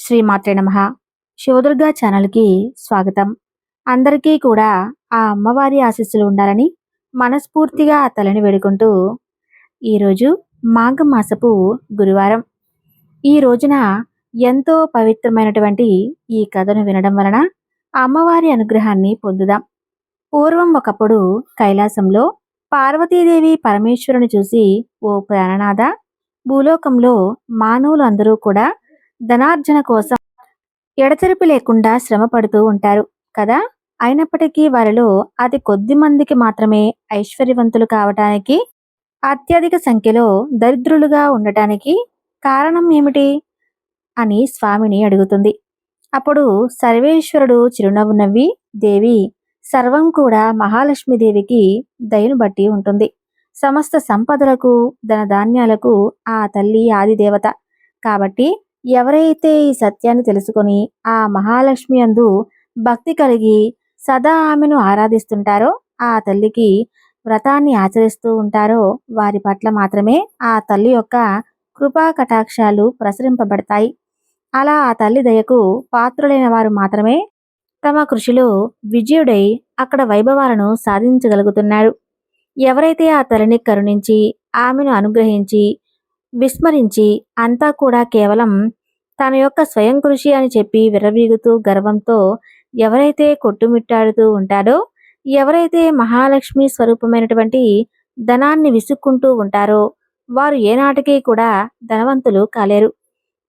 శ్రీమాత్రే నమ. శివదుర్గా ఛానల్కి స్వాగతం. అందరికీ కూడా ఆ అమ్మవారి ఆశీస్సులు ఉండాలని మనస్ఫూర్తిగా ఆ తలని వేడుకుంటూ ఈరోజు మాఘమాసపు గురువారం. ఈ రోజున ఎంతో పవిత్రమైనటువంటి ఈ కథను వినడం వలన అమ్మవారి అనుగ్రహాన్ని పొందుదాం. పూర్వం ఒకప్పుడు కైలాసంలో పార్వతీదేవి పరమేశ్వరుని చూసి ఓ ప్రాణనాథ! భూలోకంలో మానవులు అందరూ కూడా ధనార్జన కోసం ఎడతెరిపి లేకుండా శ్రమ పడుతూ ఉంటారు కదా? అయినప్పటికీ వారిలో అతి కొద్ది మందికి మాత్రమే ఐశ్వర్యవంతులు కావటానికి అత్యధిక సంఖ్యలో దరిద్రులుగా ఉండటానికి కారణం ఏమిటి? అని స్వామిని అడుగుతుంది. అప్పుడు సర్వేశ్వరుడు చిరునవ్వు నవ్వి దేవి సర్వం కూడా మహాలక్ష్మీదేవికి దయను బట్టి ఉంటుంది. సమస్త సంపదలకు ధనధాన్యాలకు ఆ తల్లి ఆదిదేవత. కాబట్టి ఎవరైతే ఈ సత్యాన్ని తెలుసుకొని ఆ మహాలక్ష్మి అందు భక్తి కలిగి సదా ఆమెను ఆరాధిస్తుంటారో ఆ తల్లికి వ్రతాన్ని ఆచరిస్తూ ఉంటారో వారి పట్ల మాత్రమే ఆ తల్లి యొక్క కృపా కటాక్షాలు ప్రసరింపబడతాయి. అలా ఆ తల్లి దయకు పాత్రులైన వారు మాత్రమే తమ కృషిలో విజయుడై అక్కడ వైభవాలను సాధించగలుగుతున్నాడు. ఎవరైతే ఆ తల్లిని కరుణించి ఆమెను అనుగ్రహించి విస్మరించి అంతా కూడా కేవలం తన యొక్క స్వయం కృషి అని చెప్పి విర్రబీగుతూ గర్వంతో ఎవరైతే కొట్టుమిట్టాడుతూ ఉంటాడో ఎవరైతే మహాలక్ష్మి స్వరూపమైనటువంటి ధనాన్ని విసుక్కుంటూ ఉంటారో వారు ఏనాటికి కూడా ధనవంతులు కాలేరు.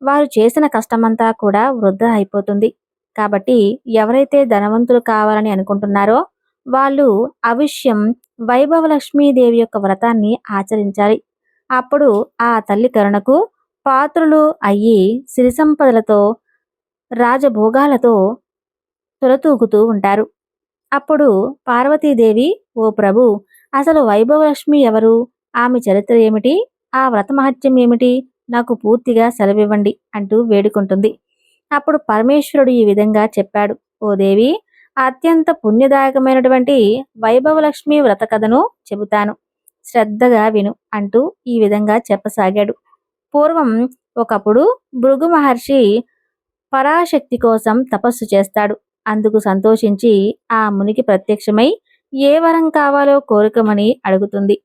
వారు చేసిన కష్టమంతా కూడా వృద్ధ అయిపోతుంది. కాబట్టి ఎవరైతే ధనవంతులు కావాలని అనుకుంటున్నారో వాళ్ళు అవిష్యం వైభవలక్ష్మీదేవి యొక్క వ్రతాన్ని ఆచరించాలి. అప్పుడు ఆ తల్లి కరుణకు పాత్రులు అయ్యి సిరి సంపదలతో రాజభోగాలతో తొలతూగుతూ ఉంటారు. అప్పుడు పార్వతీదేవి ఓ ప్రభు అసలు వైభవలక్ష్మి ఎవరు? ఆమె చరిత్ర ఏమిటి? ఆ వ్రతమహత్యం ఏమిటి? నాకు పూర్తిగా సెలవివ్వండి అంటూ వేడుకుంటుంది. అప్పుడు పరమేశ్వరుడు ఈ విధంగా చెప్పాడు. ఓ దేవి అత్యంత పుణ్యదాయకమైనటువంటి వైభవలక్ష్మి వ్రత కథను చెబుతాను. శ్రద్ధగా విను అంటూ ఈ విధంగా చెప్పసాగాడు. పూర్వం ఒకప్పుడు భృగు మహర్షి పరాశక్తి కోసం తపస్సు చేస్తాడు. అందుకు సంతోషించి ఆ మునికి ప్రత్యక్షమై ఏ వరం కావాలో కోరికమని అడుగుతుంది.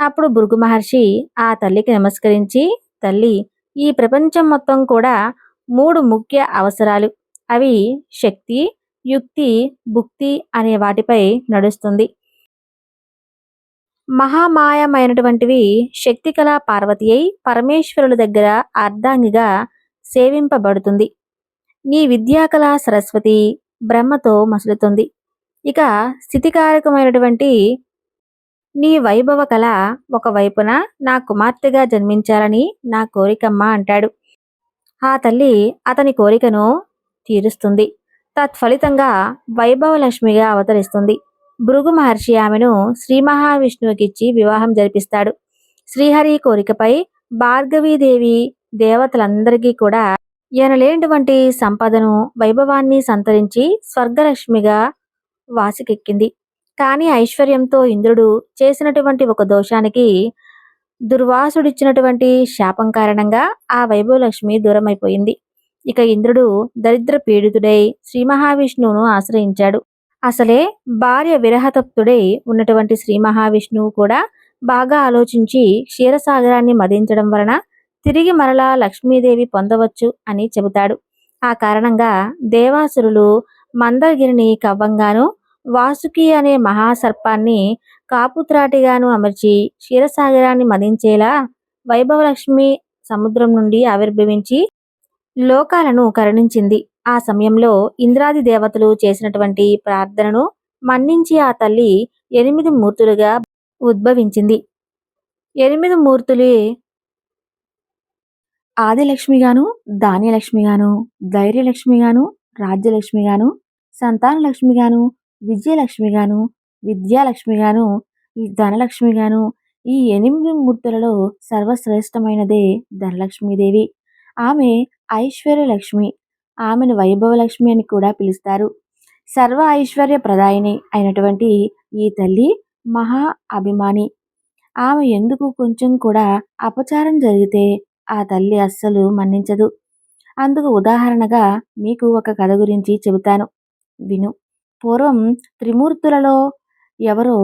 అప్పుడు భృగు మహర్షి ఆ తల్లికి నమస్కరించి తల్లి ఈ ప్రపంచం మొత్తం కూడా మూడు ముఖ్య అవసరాలు. అవి శక్తి యుక్తి భుక్తి అనే వాటిపై నడుస్తుంది. మహామాయమైనటువంటివి శక్తి కళ పార్వతి అయి పరమేశ్వరుల దగ్గర అర్ధాంగిగా సేవింపబడుతుంది. నీ విద్యాకళ సరస్వతి బ్రహ్మతో మసులుతుంది. ఇక స్థితికారకమైనటువంటి నీ వైభవ కళ ఒకవైపున నా కుమార్తెగా జన్మించాలని నా కోరికమ్మ అంటాడు. ఆ తల్లి అతని కోరికను తీరుస్తుంది. తత్ఫలితంగా వైభవలక్ష్మిగా అవతరిస్తుంది. భృగు మహర్షి ఆమెను శ్రీ మహావిష్ణువుకిచ్చి వివాహం జరిపిస్తాడు. శ్రీహరి కోరికపై భార్గవీదేవి దేవతలందరికీ కూడా ఎనలేనటువంటి సంపదను వైభవాన్ని సంతరించి స్వర్గలక్ష్మిగా వాసికెక్కింది. కానీ ఐశ్వర్యంతో ఇంద్రుడు చేసినటువంటి ఒక దోషానికి దుర్వాసుడిచ్చినటువంటి శాపం కారణంగా ఆ వైభవలక్ష్మి దూరమైపోయింది. ఇక ఇంద్రుడు దరిద్ర పీడితుడై శ్రీ మహావిష్ణువును ఆశ్రయించాడు. అసలే భార్య విరహతప్తుడై ఉన్నటువంటి శ్రీ మహావిష్ణువు కూడా బాగా ఆలోచించి క్షీరసాగరాన్ని మదించడం వలన తిరిగి మరలా లక్ష్మీదేవి పొందవచ్చు అని చెబుతాడు. ఆ కారణంగా దేవాసురులు మందగిరిని కవ్వంగాను వాసుకి అనే మహాసర్పాన్ని కాపుత్రాటిగాను అమర్చి క్షీరసాగరాన్ని మదించేలా వైభవలక్ష్మి సముద్రం నుండి ఆవిర్భవించి లోకాలను కరుణించింది. ఆ సమయంలో ఇంద్రాది దేవతలు చేసినటువంటి ప్రార్థనను మన్నించి ఆ తల్లి ఎనిమిది మూర్తులుగా ఉద్భవించింది. ఎనిమిది మూర్తులే ఆదిలక్ష్మిగాను ధాన్యలక్ష్మిగాను ధైర్యలక్ష్మిగాను రాజ్యలక్ష్మిగాను సంతానలక్ష్మిగాను విజయలక్ష్మిగాను విద్యాలక్ష్మిగాను ధనలక్ష్మిగాను ఈ ఎనిమిది మూర్తులలో సర్వశ్రేష్టమైనదే ధనలక్ష్మీదేవి. ఆమె ఐశ్వర్యలక్ష్మి. ఆమెను వైభవలక్ష్మి అని కూడా పిలుస్తారు. సర్వ ఐశ్వర్య ప్రదాయిని అయినటువంటి ఈ తల్లి మహా అభిమాని. ఆమె ఎందుకు కొంచెం కూడా అపచారం జరిగితే ఆ తల్లి అస్సలు మన్నించదు. అందుకు ఉదాహరణగా మీకు ఒక కథ గురించి చెబుతాను. విను. పూర్వం త్రిమూర్తులలో ఎవరో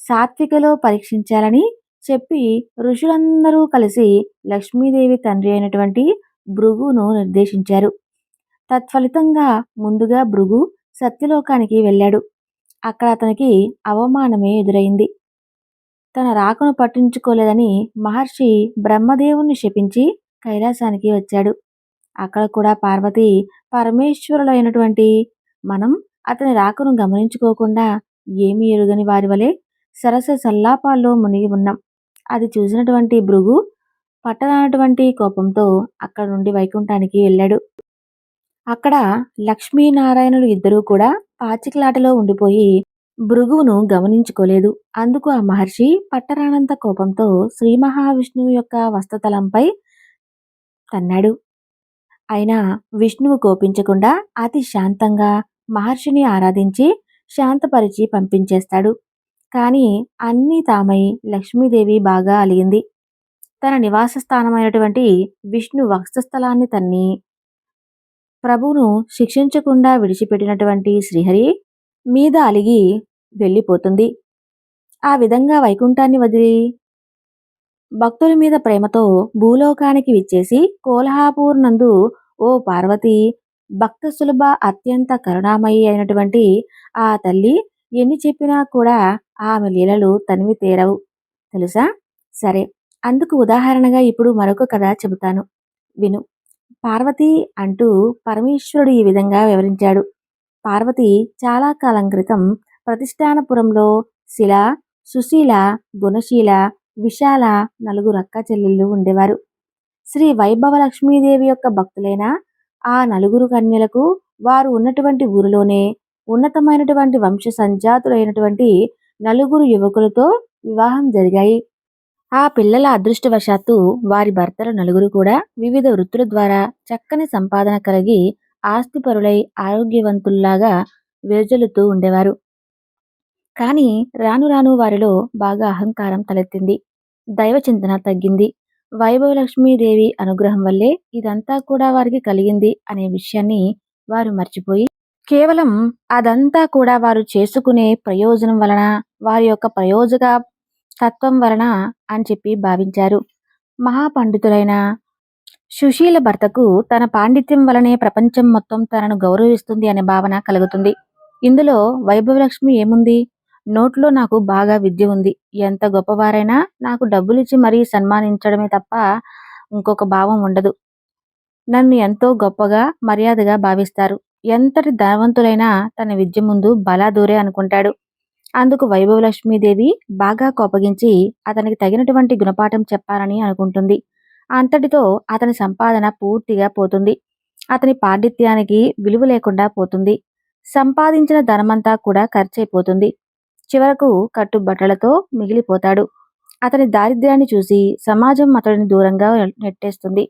సాత్వికలో పరీక్షించాలని చెప్పి ఋషులందరూ కలిసి లక్ష్మీదేవి తండ్రి అయినటువంటి భృగును నిర్దేశించారు. తత్ఫలితంగా ముందుగా భృగు సత్యలోకానికి వెళ్ళాడు. అక్కడ అతనికి అవమానమే ఎదురైంది. తన రాకను పట్టించుకోలేదని మహర్షి బ్రహ్మదేవుణ్ణి శపించి కైలాసానికి వచ్చాడు. అక్కడ కూడా పార్వతి పరమేశ్వరులైనటువంటి మనం అతని రాకను గమనించుకోకుండా ఏమీ ఎరుగని వారి వలె సరస సల్లాపాల్లో మునిగి ఉన్నాం. అది చూసినటువంటి భృగు పట్టనటువంటి కోపంతో అక్కడ నుండి వైకుంఠానికి వెళ్ళాడు. అక్కడ లక్ష్మీనారాయణులు ఇద్దరూ కూడా పాచికలాటలో ఉండిపోయి భృగువును గమనించుకోలేదు. అందుకు ఆ మహర్షి పట్టరానంత కోపంతో శ్రీ మహావిష్ణువు యొక్క వస్తతలంపై తన్నాడు. అయినా విష్ణువు కోపించకుండా అతి శాంతంగా మహర్షిని ఆరాధించి శాంతపరిచి పంపించేస్తాడు. కానీ అన్నీ తామై లక్ష్మీదేవి బాగా అలిగింది. తన నివాస స్థానమైనటువంటి విష్ణు వక్షస్థలాన్ని తన్ని ప్రభువును శిక్షించకుండా విడిచిపెట్టినటువంటి శ్రీహరి మీద అలిగి వెళ్ళిపోతుంది. ఆ విధంగా వైకుంఠాన్ని వదిలి భక్తుల మీద ప్రేమతో భూలోకానికి విచ్చేసి కోల్హాపూర్ నందు ఓ పార్వతి భక్త సులభ అత్యంత కరుణామయి అయినటువంటి ఆ తల్లి ఎన్ని చెప్పినా కూడా ఆమె లీలలు తనివి తీరవు. తెలుసా? సరే అందుకు ఉదాహరణగా ఇప్పుడు మరొక కథ చెబుతాను. విను. పార్వతి అంటూ పరమేశ్వరుడు ఈ విధంగా వివరించాడు. పార్వతి చాలా కాలం క్రితం ప్రతిష్టానపురంలో శిల సుశీల గుణశీల విశాల నలుగురు అక్క చెల్లెళ్ళు ఉండేవారు. శ్రీ వైభవ లక్ష్మీదేవి యొక్క భక్తులైన ఆ నలుగురు కన్యలకు వారు ఉన్నటువంటి ఊరిలోనే ఉన్నతమైనటువంటి వంశ సంజాతులైనటువంటి నలుగురు యువకులతో వివాహం జరిగాయి. ఆ పిల్లల అదృష్టవశాత్తు వారి భర్తల నలుగురు కూడా వివిధ వృత్తుల ద్వారా చక్కని సంపాదన కలిగి ఆస్తిపరులై ఆరోగ్యవంతుల్లాగా విరజలుతూ ఉండేవారు. కానీ రాను రాను వారిలో బాగా అహంకారం తలెత్తింది. దైవ చింతన తగ్గింది. వైభవలక్ష్మీదేవి అనుగ్రహం వల్లే ఇదంతా కూడా వారికి కలిగింది అనే విషయాన్ని వారు మర్చిపోయి కేవలం అదంతా కూడా వారు చేసుకునే ప్రయోజనం వలన వారి యొక్క ప్రయోజక తత్వం వలన అని చెప్పి భావించారు. మహాపండితులైన సుశీల భర్తకు తన పాండిత్యం వలనే ప్రపంచం మొత్తం తనను గౌరవిస్తుంది అనే భావన కలుగుతుంది. ఇందులో వైభవలక్ష్మి ఏముంది? నోట్లో నాకు బాగా విద్య ఉంది. ఎంత గొప్పవారైనా నాకు డబ్బులిచ్చి మరీ సన్మానించడమే తప్ప ఇంకొక భావం ఉండదు. నన్ను ఎంతో గొప్పగా మర్యాదగా భావిస్తారు. ఎంతటి ధనవంతులైనా తన విద్య ముందు బలాదూరే అనుకుంటాడు. అందుకు వైభవలక్ష్మీదేవి బాగా కోపగించి అతనికి తగినటువంటి గుణపాఠం చెప్పాలని అనుకుంటుంది. అంతటితో అతని సంపాదన పూర్తిగా పోతుంది. అతని పాండిత్యానికి విలువ లేకుండా పోతుంది. సంపాదించిన ధనమంతా కూడా ఖర్చయిపోతుంది చివరకు కట్టుబట్టలతో మిగిలిపోతాడు. అతని దారిద్ర్యాన్ని చూసి సమాజం అతడిని దూరంగా నెట్టేస్తుంది.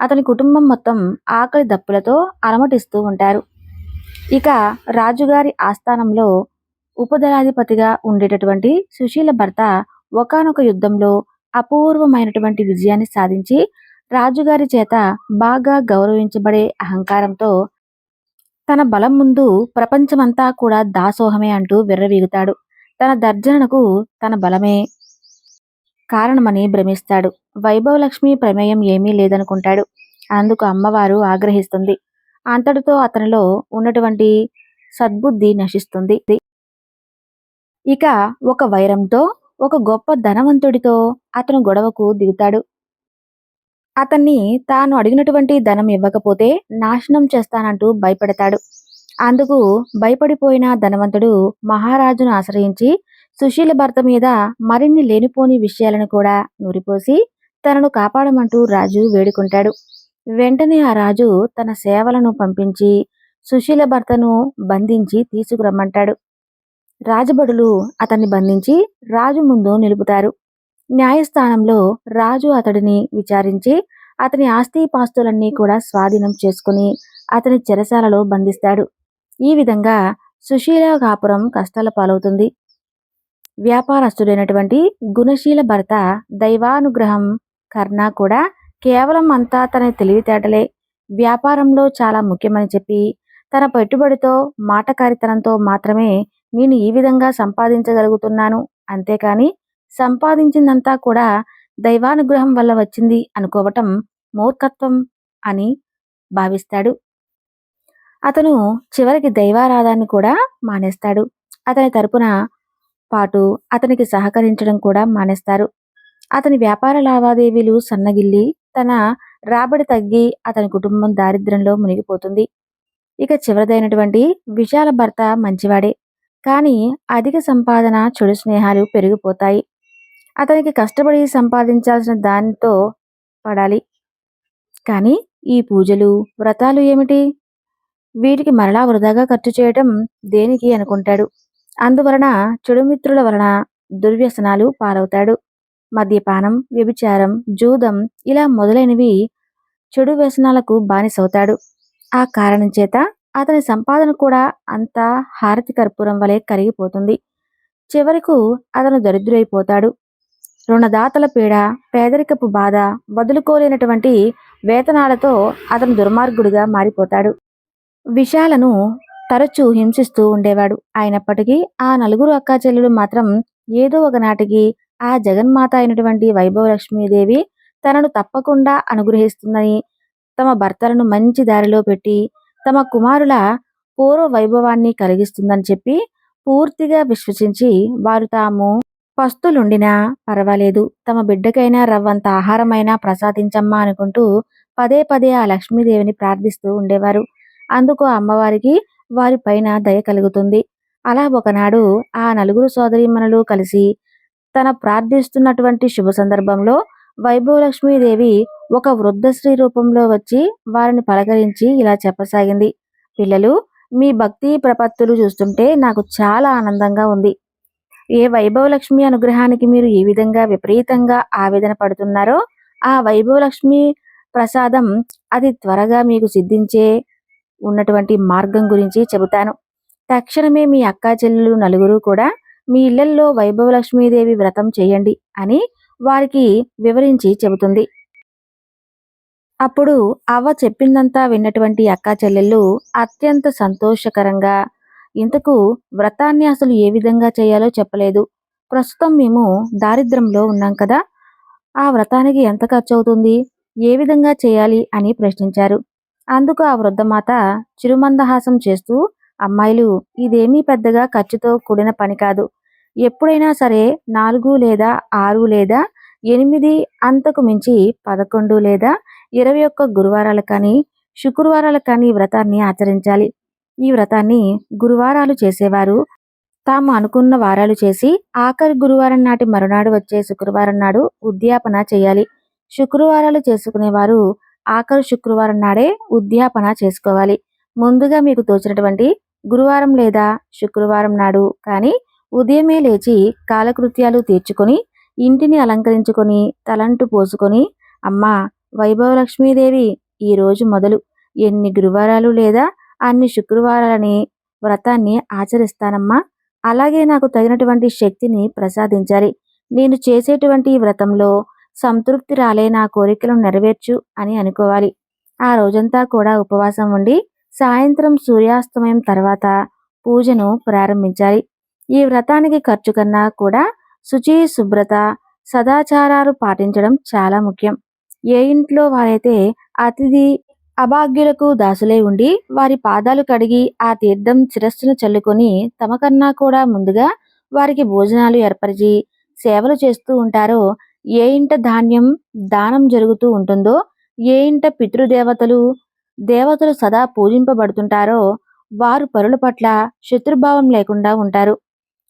అతని కుటుంబం మొత్తం ఆకలి దప్పులతో అలమటిస్తూ ఉంటారు. ఇక రాజుగారి ఆస్థానంలో ఉపదళాధిపతిగా ఉండేటటువంటి సుశీల భర్త ఒకనొక యుద్ధంలో అపూర్వమైనటువంటి విజయాన్ని సాధించి రాజుగారి చేత బాగా గౌరవించబడే అహంకారంతో తన బలం ముందు ప్రపంచమంతా కూడా దాసోహమే అంటూ విర్రవీగుతాడు. తన దర్జనకు తన బలమే కారణమని భ్రమిస్తాడు. వైభవలక్ష్మి ప్రమేయం ఏమీ లేదనుకుంటాడు. అందుకు అమ్మవారు ఆగ్రహిస్తుంది. అంతటితో అతనిలో ఉన్నటువంటి సద్బుద్ధి నశిస్తుంది. ఇక ఒక వైరంతో ఒక గొప్ప ధనవంతుడితో అతను గొడవకు దిగుతాడు. అతన్ని తాను అడిగినటువంటి ధనం ఇవ్వకపోతే నాశనం చేస్తానంటూ భయపడతాడు. అందుకు భయపడిపోయిన ధనవంతుడు మహారాజును ఆశ్రయించి సుశీల భర్త మీద మరిన్ని లేనిపోని విషయాలను కూడా నూరిపోసి తనను కాపాడమంటూ రాజు వేడుకుంటాడు. వెంటనే ఆ రాజు తన సేవలను పంపించి సుశీల భర్తను బంధించి తీసుకురమ్మంటాడు. రాజభడులు అతన్ని బంధించి రాజు ముందు నిలుపుతారు. న్యాయస్థానంలో రాజు అతడిని విచారించి అతని ఆస్తిపాస్తులన్నీ కూడా స్వాధీనం చేసుకుని అతని చెరసాలలో బంధిస్తాడు. ఈ విధంగా సుశీల కాపురం కష్టాల పాలవుతుంది. వ్యాపారస్తుడైనటువంటి గుణశీల భర్త దైవానుగ్రహం కర్ణ కూడా కేవలం అంతా తన తెలివితేటలే. వ్యాపారంలో చాలా ముఖ్యమని చెప్పి తన పెట్టుబడితో మాటకారితనంతో మాత్రమే నేను ఈ విధంగా సంపాదించగలుగుతున్నాను. అంతేకాని సంపాదించిందంతా కూడా దైవానుగ్రహం వల్ల వచ్చింది అనుకోవటం మూర్ఖత్వం అని భావిస్తాడు. అతను చివరికి దైవారాధాన్ని కూడా మానేస్తాడు. అతని తరపున పాటు అతనికి సహకరించడం కూడా మానేస్తారు. అతని వ్యాపార లావాదేవీలు సన్నగిల్లి తన రాబడి తగ్గి అతని కుటుంబం దారిద్ర్యంలో మునిగిపోతుంది. ఇక చివరిదైనటువంటి విశాల భర్త మంచివాడే. కానీ అధిక సంపాదన చెడు స్నేహాలు పెరిగిపోతాయి. అతనికి కష్టపడి సంపాదించాల్సిన దానితో పడాలి. కానీ ఈ పూజలు వ్రతాలు ఏమిటి? వీటికి మరలా వృధాగా ఖర్చు చేయటం దేనికి అనుకుంటాడు? అందువలన చెడు మిత్రుల వలన దుర్వ్యసనాలు పాలవుతాడు. మద్యపానం వ్యభిచారం జూదం ఇలా మొదలైనవి చెడు వ్యసనాలకు బానిసవుతాడు. ఆ కారణం చేత అతని సంపాదన కూడా అంతా హారతి కర్పూరం వలె కరిగిపోతుంది. చివరకు అతను దరిద్రుడైపోతాడు. రుణదాతల పీడ పేదరికపు బాధ వదులుకోలేనటువంటి వేతనాలతో అతను దుర్మార్గుడిగా మారిపోతాడు. విశాలను తరచూ హింసిస్తూ ఉండేవాడు. అయినప్పటికీ ఆ నలుగురు అక్కాచెల్లెలు మాత్రం ఏదో ఒక నాటికి ఆ జగన్మాత అయినటువంటి వైభవలక్ష్మీదేవి తనను తప్పకుండా అనుగ్రహిస్తుందని తమ భర్తలను మంచి దారిలో పెట్టి తమ కుమారుల పూర్వ వైభవాన్ని కలిగిస్తుందని చెప్పి పూర్తిగా విశ్వసించి వారు తాము పస్తులుండినా పర్వాలేదు. తమ బిడ్డకైనా రవ్వంత ఆహారమైనా ప్రసాదించమ్మా అనుకుంటూ పదే పదే ఆ లక్ష్మీదేవిని ప్రార్థిస్తూ ఉండేవారు. అందుకు అమ్మవారికి వారి పైన దయ కలుగుతుంది. అలా ఒకనాడు ఆ నలుగురు సోదరీమణులు కలిసి తన ప్రార్థిస్తున్నటువంటి శుభ సందర్భంలో వైభవలక్ష్మీదేవి ఒక వృద్ధ స్త్రీ రూపంలో వచ్చి వారిని పలకరించి ఇలా చెప్పసాగింది. పిల్లలు మీ భక్తి ప్రపత్తులు చూస్తుంటే నాకు చాలా ఆనందంగా ఉంది. ఏ వైభవలక్ష్మి అనుగ్రహానికి మీరు ఏ విధంగా విపరీతంగా ఆవేదన పడుతున్నారో ఆ వైభవలక్ష్మి ప్రసాదం అది త్వరగా మీకు సిద్ధించే ఉన్నటువంటి మార్గం గురించి చెబుతాను. తక్షణమే మీ అక్కా చెల్లెలు నలుగురు కూడా మీ ఇళ్ళల్లో వైభవలక్ష్మీదేవి వ్రతం చేయండి అని వారికి వివరించి చెబుతుంది. అప్పుడు అవ్వ చెప్పిందంతా విన్నటువంటి అక్కా చెల్లెళ్ళు అత్యంత సంతోషకరంగా ఇంతకు వ్రతాన్ని అసలు ఏ విధంగా చేయాలో చెప్పలేదు. ప్రస్తుతం మేము దారిద్రంలో ఉన్నాం కదా ఆ వ్రతానికి ఎంత ఖర్చు అవుతుంది ఏ విధంగా చేయాలి అని ప్రశ్నించారు. అందుకు ఆ వృద్ధమాత చిరుమందహాసం చేస్తూ అమ్మాయిలు ఇదేమీ పెద్దగా ఖర్చుతో కూడిన పని కాదు. ఎప్పుడైనా సరే నాలుగు లేదా ఆరు లేదా ఎనిమిది అంతకు మించి పదకొండు లేదా ఇరవై ఒక్క గురువారాలు కానీ శుక్రవారాలు కానీ ఈ వ్రతాన్ని ఆచరించాలి. ఈ వ్రతాన్ని గురువారాలు చేసేవారు. తాము అనుకున్న వారాలు చేసి ఆఖరి గురువారం నాటి మరునాడు వచ్చే శుక్రవారం నాడు ఉద్యాపన చేయాలి. శుక్రవారాలు చేసుకునేవారు ఆఖరు శుక్రవారం నాడే ఉద్యాపన చేసుకోవాలి. ముందుగా మీకు తోచినటువంటి గురువారం లేదా శుక్రవారం నాడు కానీ ఉదయమే లేచి కాలకృత్యాలు తీర్చుకొని ఇంటిని అలంకరించుకొని తలంటు పోసుకొని అమ్మ వైభవలక్ష్మీదేవి ఈ రోజు మొదలు. ఎన్ని గురువారాలు లేదా అన్ని శుక్రవారాలని వ్రతాన్ని ఆచరిస్తానమ్మా. అలాగే నాకు తగినటువంటి శక్తిని ప్రసాదించాలి. నేను చేసేటువంటి ఈ వ్రతంలో సంతృప్తి రాలే నా కోరికలను నెరవేర్చు అని అనుకోవాలి. ఆ రోజంతా కూడా ఉపవాసం ఉండి సాయంత్రం సూర్యాస్తమయం తర్వాత పూజను ప్రారంభించాలి. ఈ వ్రతానికి ఖర్చు కన్నా కూడా శుచి శుభ్రత సదాచారాలు పాటించడం చాలా ముఖ్యం. ఏ ఇంట్లో వారైతే అతిథి అభాగ్యులకు దాసులై ఉండి వారి పాదాలు కడిగి ఆ తీర్థం చిరస్సును చల్లుకొని తమ కన్నా కూడా ముందుగా వారికి భోజనాలు ఏర్పరిచి సేవలు చేస్తూ ఉంటారో ఏ ఇంట ధాన్యం దానం జరుగుతూ ఉంటుందో ఏ ఇంట పితృదేవతలు దేవతలు సదా పూజింపబడుతుంటారో వారు పరుల పట్ల శత్రుభావం లేకుండా ఉంటారు.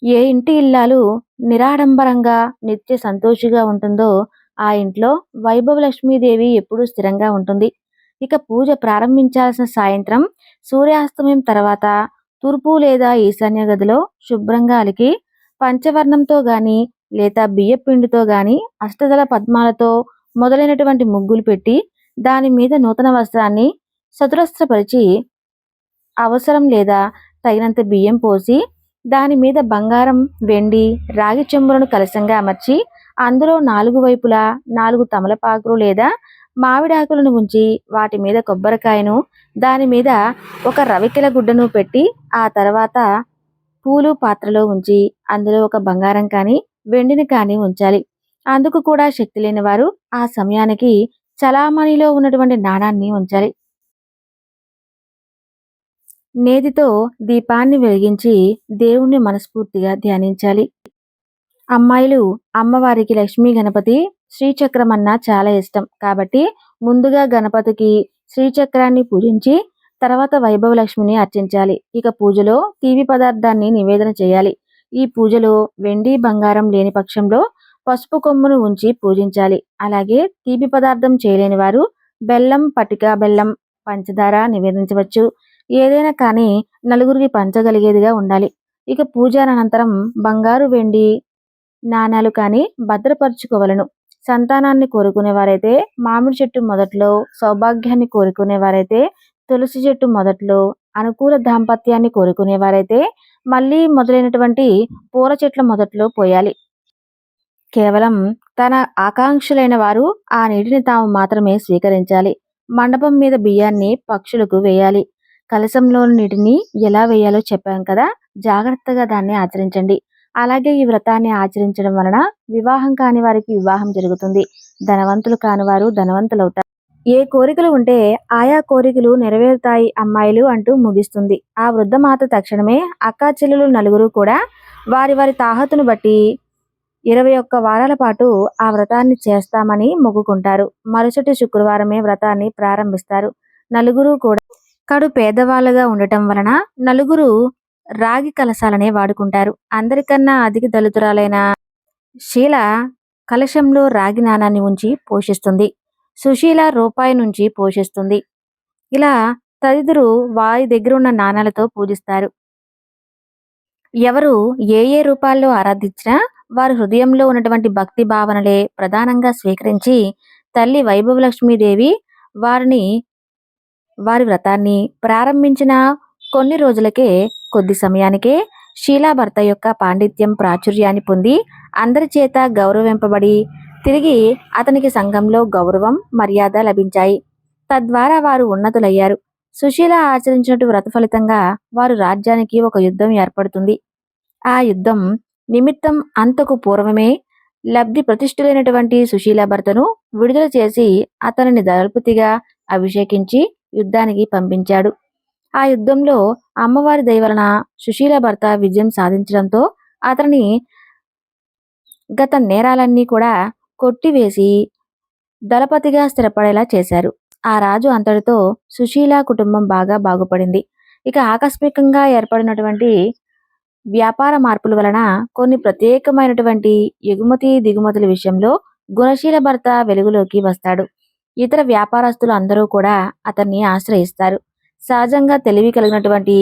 ఏ ఇంటి ఇల్లాలు నిరాడంబరంగా నిత్య సంతోషిగా ఉంటుందో ఆ ఇంట్లో వైభవ లక్ష్మీదేవి ఎప్పుడూ స్థిరంగా ఉంటుంది. ఇక పూజ ప్రారంభించాల్సిన సాయంత్రం సూర్యాస్తమయం తర్వాత తూర్పు లేదా ఈశాన్య గదిలో శుభ్రంగా అలికి పంచవర్ణంతో గాని లేదా బియ్యపిండితో గాని అష్టదళ పద్మాలతో మొదలైనటువంటి ముగ్గులు పెట్టి దాని మీద నూతన వస్త్రాన్ని చతురస్రపరిచి అవసరం లేదా తగినంత బియ్యం పోసి దాని మీద బంగారం వెండి రాగి చెంబులను కలశంగా అమర్చి అందులో నాలుగు వైపులా నాలుగు తమలపాకులు లేదా మామిడాకులను ఉంచి వాటి మీద కొబ్బరికాయను దాని మీద ఒక రవికెల గుడ్డను పెట్టి ఆ తర్వాత పూలు పాత్రలో ఉంచి అందులో ఒక బంగారం కానీ వెండిని కానీ ఉంచాలి. అందుకు కూడా శక్తి లేని వారు ఆ సమయానికి చలామణిలో ఉన్నటువంటి నాణాన్ని ఉంచాలి. నేతితో దీపాన్ని వెలిగించి దేవుణ్ణి మనస్ఫూర్తిగా ధ్యానించాలి. అమ్మాయిలు అమ్మవారికి లక్ష్మీ గణపతి శ్రీచక్రం అన్న చాలా ఇష్టం. కాబట్టి ముందుగా గణపతికి శ్రీచక్రాన్ని పూజించి తర్వాత వైభవ లక్ష్మిని అర్చించాలి. ఇక పూజలో తీపి పదార్థాన్ని నివేదన చేయాలి. ఈ పూజలో వెండి బంగారం లేని పక్షంలో పసుపు కొమ్మును ఉంచి పూజించాలి. అలాగే తీపి పదార్థం చేయలేని వారు బెల్లం పటిక బెల్లం పంచదార నివేదించవచ్చు. ఏదైనా కానీ నలుగురికి పంచగలిగేదిగా ఉండాలి. ఇక పూజ అనంతరం బంగారు వెండి నాణాలు కానీ భద్రపరుచుకోవలను. సంతానాన్ని కోరుకునేవారైతే మామిడి చెట్టు మొదట్లో సౌభాగ్యాన్ని కోరుకునేవారైతే తులసి చెట్టు మొదట్లో అనుకూల దాంపత్యాన్ని కోరుకునేవారైతే మళ్ళీ మొదలైనటువంటి పూల చెట్ల మొదట్లో పోయాలి. కేవలం తన ఆకాంక్షలైన వారు ఆ నీటిని తాము మాత్రమే స్వీకరించాలి. మండపం మీద బియ్యాన్ని పక్షులకు వేయాలి. కలశంలోని నీటిని ఎలా వేయాలో చెప్పాం కదా జాగ్రత్తగా దాన్ని ఆచరించండి. అలాగే ఈ వ్రతాన్ని ఆచరించడం వలన వివాహం కాని వారికి వివాహం జరుగుతుంది. ధనవంతులు కాని వారు ధనవంతులవుతారు. ఏ కోరికలు ఉంటే ఆయా కోరికలు నెరవేరుతాయి అమ్మాయిలు అంటూ ముగిస్తుంది. ఆ వృద్ధమాత తక్షణమే అక్కా చెల్లెలు నలుగురు కూడా వారి వారి తాహతును బట్టి ఇరవై ఒక్క వారాల పాటు ఆ వ్రతాన్ని చేస్తామని మొగ్గుకుంటారు మరుసటి శుక్రవారమే వ్రతాన్ని ప్రారంభిస్తారు. నలుగురు కూడా కడు పేదవాళ్ళుగా ఉండటం వలన నలుగురు రాగి కలశాలనే వాడుకుంటారు. అందరికన్నా అధిక దళితురాలైన శీల కలశంలో రాగి నాణాన్ని ఉంచి పోషిస్తుంది. సుశీల రూపాయి నుంచి పోషిస్తుంది. ఇలా తదితరు వారి దగ్గర ఉన్న నాణాలతో పూజిస్తారు. ఎవరు ఏ ఏ రూపాల్లో ఆరాధించినా వారి హృదయంలో ఉన్నటువంటి భక్తి భావనలే ప్రధానంగా స్వీకరించి తల్లి వైభవలక్ష్మీదేవి వారిని వారి వ్రతాన్ని ప్రారంభించిన కొన్ని రోజులకే కొద్ది సమయానికే షీలా భర్త యొక్క పాండిత్యం ప్రాచుర్యాన్ని పొంది అందరి చేత గౌరవింపబడి తిరిగి అతనికి సంఘంలో గౌరవం మర్యాద లభించాయి. తద్వారా వారు ఉన్నతులయ్యారు. సుశీల ఆచరించినట్టు వ్రత ఫలితంగా వారు రాజ్యానికి ఒక యుద్ధం ఏర్పడుతుంది. ఆ యుద్ధం నిమిత్తం అంతకు పూర్వమే లబ్ధి ప్రతిష్ఠులైనటువంటి సుశీల భర్తను విడుదల చేసి అతనిని దళపతిగా అభిషేకించి యుద్ధానికి పంపించాడు. ఆ యుద్ధంలో అమ్మవారి దయవలన సుశీల భర్త విజయం సాధించడంతో అతని గత నేరాలన్నీ కూడా కొట్టివేసి దళపతిగా స్థిరపడేలా చేశారు. ఆ రాజు అంతటితో సుశీల కుటుంబం బాగా బాగుపడింది. ఇక ఆకస్మికంగా ఏర్పడినటువంటి వ్యాపార మార్పుల వలన కొన్ని ప్రత్యేకమైనటువంటి ఎగుమతి దిగుమతుల విషయంలో గుణశీల భర్త వెలుగులోకి వస్తాడు. ఇతర వ్యాపారస్తులు అందరూ కూడా అతన్ని ఆశ్రయిస్తారు. సహజంగా తెలివి కలిగినటువంటి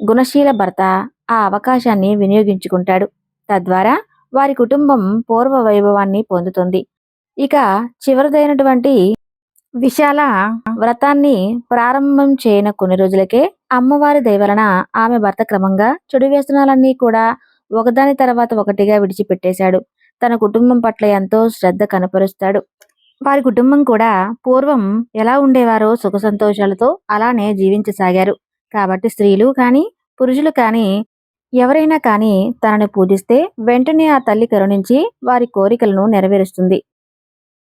గుణశీల భర్త ఆ అవకాశాన్ని వినియోగించుకుంటాడు. తద్వారా వారి కుటుంబం పూర్వ వైభవాన్ని పొందుతుంది. ఇక చివరిదైనటువంటి విశాల వ్రతాన్ని ప్రారంభం చేయన కొన్ని రోజులకే అమ్మవారి దయవలన ఆమె భర్త క్రమంగా చెడు వ్యసనాలన్నీ కూడా ఒకదాని తర్వాత ఒకటిగా విడిచిపెట్టేశాడు. తన కుటుంబం పట్ల ఎంతో శ్రద్ధ కనపరుస్తాడు. వారి కుటుంబం కూడా పూర్వం ఎలా ఉండేవారో సుఖ సంతోషాలతో అలానే జీవించసాగారు. కాబట్టి స్త్రీలు కానీ పురుషులు కానీ ఎవరైనా కానీ తనని పూజిస్తే వెంటనే ఆ తల్లి కరుణించి వారి కోరికలను నెరవేరుస్తుంది.